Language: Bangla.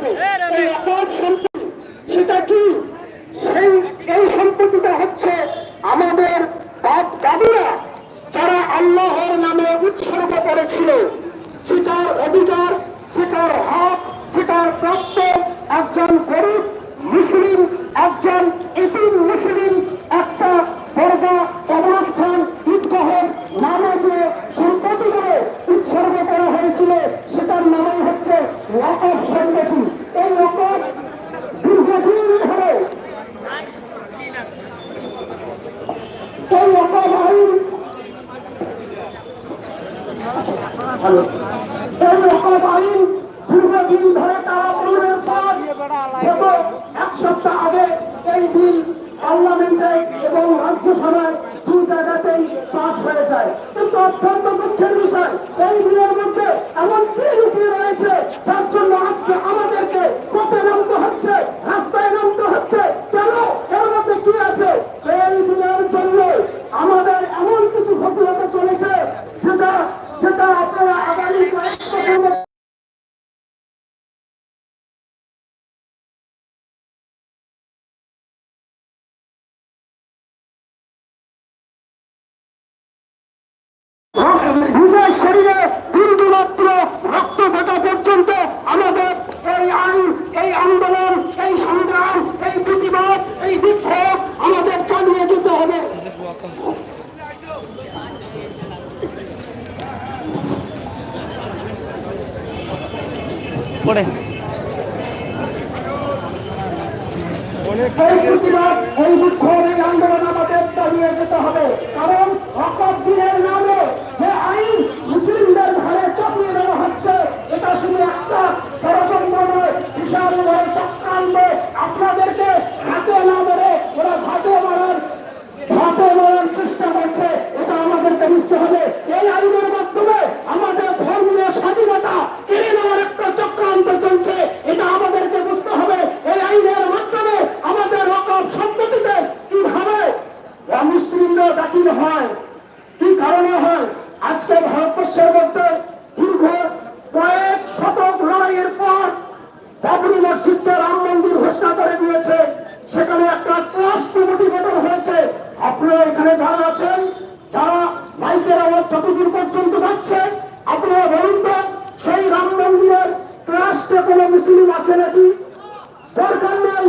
হবে। অকাল সম্পত্তি সেটা কি? সেই এই সম্পত্তিটা হচ্ছে আমাদের বাপ দাদুরা যারা আল্লাহর নামে উৎসর্গ করেছিল। যেটার অধিকার যেটার হক যেটার প্রাপ্য একজন গরিব মুসলিম একজন এতিম মুসলিম একটা বর্গা কবরস্থান ঈদগাহের নামে যে সম্পত্তিগুলো উৎসর্গ করা হয়েছিল সেটার নামই হচ্ছে ওয়াকফ সম্পত্তি এই ওয়াকফ দীর্ঘদিন ধরে এই ওয়াকফ আইন দীর্ঘদিন ধরে তারা অনুরোধের পর গত এক সপ্তাহ আগে এই বিল পার্লামেন্টে এবং রাজ্যসভায় দু জায়গাতেই পাশ হয়ে যায় কিন্তু অত্যন্ত দুঃখের বিষয় এই বিলের মধ্যে এমন কি লুকিয়ে রয়েছে যার জন্য আজকে আমাদেরকে কোপে নামতে হচ্ছে রাস্তায় নামতে হচ্ছে কেন এর মধ্যে কি আছে এই বিলের জন্য আমাদের এমন কিছু ক্ষতি হতে চলেছে সেটা যেটা আপনারা আগামী কয়েক বছরের মধ্যে নিজের শরীরে বিন্দুমাত্র রক্ত থাকা পর্যন্ত আমাদের এই আইন এই আন্দোলন এই সংগ্রাম এই প্রতিবাদ এই বিক্ষোভ আমাদের চালিয়ে যেতে হবে। পড়ে। এই প্রতিবাদ এই বিক্ষোভ এই আন্দোলন আমাদের চালিয়ে যেতে হবে। কারণ অকপ দিনের হয়। কি কারণে হয়? আজকে ভারতবর্ষের মধ্যে দীর্ঘ কয়েক শতক লড়াইয়ের পর বাবরি মসজিদকে রাম মন্দির ঘোষণা করে দিয়েছে। সেখানে একটা ক্লাস কমিটি গঠন হয়েছে। আপনারা এখানে যারা আছেন, যারা মাইকের আওয়াজ যতদূর পর্যন্ত যাচ্ছে, আপনারা বলুন তো, সেই রাম মন্দিরের ট্রাস্টে কোনো মুসলিম আছে নাকি? দরকার নেই।